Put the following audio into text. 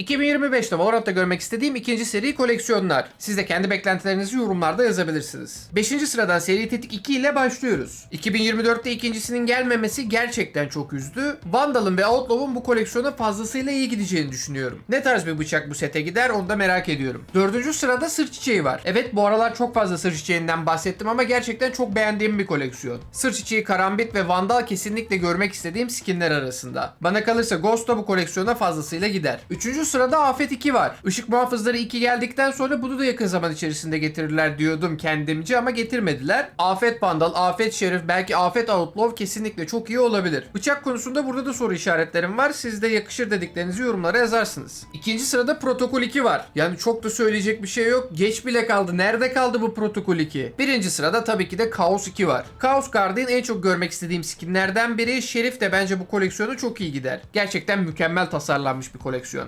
2025'te Valorant'ta görmek istediğim ikinci seri koleksiyonlar. Siz de kendi beklentilerinizi yorumlarda yazabilirsiniz. 5. sıradan seri tetik 2 ile başlıyoruz. 2024'te ikincisinin gelmemesi gerçekten çok üzdü. Vandal'ın ve Outlaw'un bu koleksiyona fazlasıyla iyi gideceğini düşünüyorum. Ne tarz bir bıçak bu sete gider onu da merak ediyorum. 4. sırada sır çiçeği var. Evet bu aralar çok fazla sır çiçeğinden bahsettim ama gerçekten çok beğendiğim bir koleksiyon. Sır çiçeği, karambit ve vandal kesinlikle görmek istediğim skinler arasında. Bana kalırsa Ghost da bu koleksiyona fazlasıyla gider. 3. sırada Afet 2 var. Işık muhafızları 2 geldikten sonra bunu da yakın zaman içerisinde getirirler diyordum kendimce ama getirmediler. Afet Vandal, Afet Şerif, belki Afet Outlaw kesinlikle çok iyi olabilir. Bıçak konusunda burada da soru işaretlerim var. Siz de yakışır dediklerinizi yorumlara yazarsınız. İkinci sırada Protokol 2 var. Yani çok da söyleyecek bir şey yok. Geç bile kaldı. Nerede kaldı bu Protokol 2? Birinci sırada tabii ki de Chaos 2 var. Chaos Guardian en çok görmek istediğim skinlerden biri. Şerif de bence bu koleksiyonu çok iyi gider. Gerçekten mükemmel tasarlanmış bir koleksiyon.